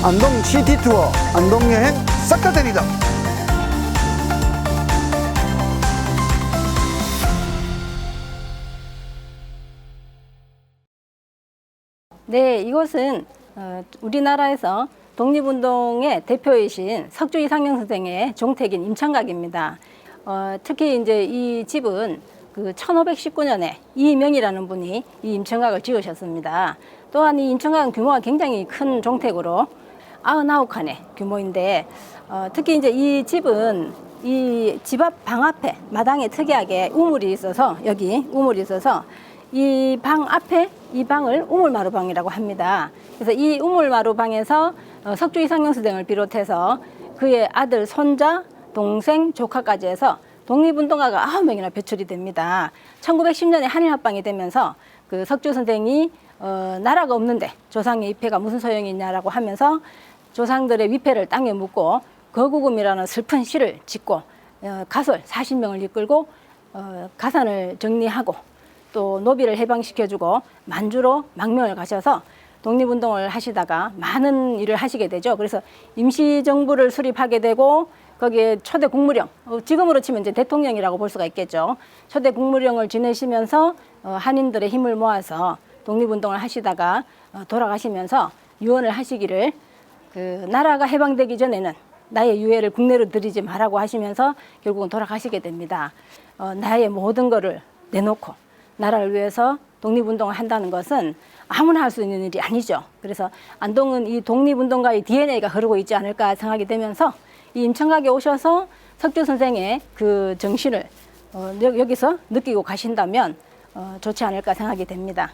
안동 시티 투어, 안동 여행 싹다 데리다. 네, 이곳은 어, 우리나라에서 독립운동의 대표이신 석주 이상영 선생의 종택인 임창각입니다. 어, 특히 이제 이 집은 그 1519년에 이명이라는 분이 이 임창각을 지으셨습니다. 또한 이 임창각은 규모가 굉장히 큰 종택으로 99칸의 규모인데 어, 특히 이제 이 집은 이 집 앞 방 앞에 마당에 특이하게 우물이 있어서 여기 우물이 있어서 이 방 앞에 이 방을 우물마루방이라고 합니다. 그래서 이 우물마루방에서 어, 석주 이상영 선생을 비롯해서 그의 아들, 손자, 동생, 조카까지 해서 독립운동가가 아홉 명이나 배출이 됩니다. 1910년에 한일합방이 되면서 그 석주 선생이 어, 나라가 없는데 조상의 위패가 무슨 소용이 있냐라고 하면서 조상들의 위패를 땅에 묻고 거구금이라는 슬픈 시를 짓고 어, 가설 40명을 이끌고 어, 가산을 정리하고 또 노비를 해방시켜주고 만주로 망명을 가셔서 독립운동을 하시다가 많은 일을 하시게 되죠. 그래서 임시정부를 수립하게 되고 거기에 초대 국무령, 어, 지금으로 치면 이제 대통령이라고 볼 수가 있겠죠. 초대 국무령을 지내시면서 어, 한인들의 힘을 모아서 독립운동을 하시다가 어, 돌아가시면서 유언을 하시기를 그 나라가 해방되기 전에는 나의 유해를 국내로 들이지 말라고 하시면서 결국은 돌아가시게 됩니다. 어, 나의 모든 거를 내놓고 나라를 위해서 독립운동을 한다는 것은 아무나 할 수 있는 일이 아니죠. 그래서 안동은 이 독립운동가의 DNA가 흐르고 있지 않을까 생각이 되면서 이 임청각에 오셔서 석주 선생의 그 정신을 어, 여- 여기서 느끼고 가신다면 어, 좋지 않을까 생각이 됩니다.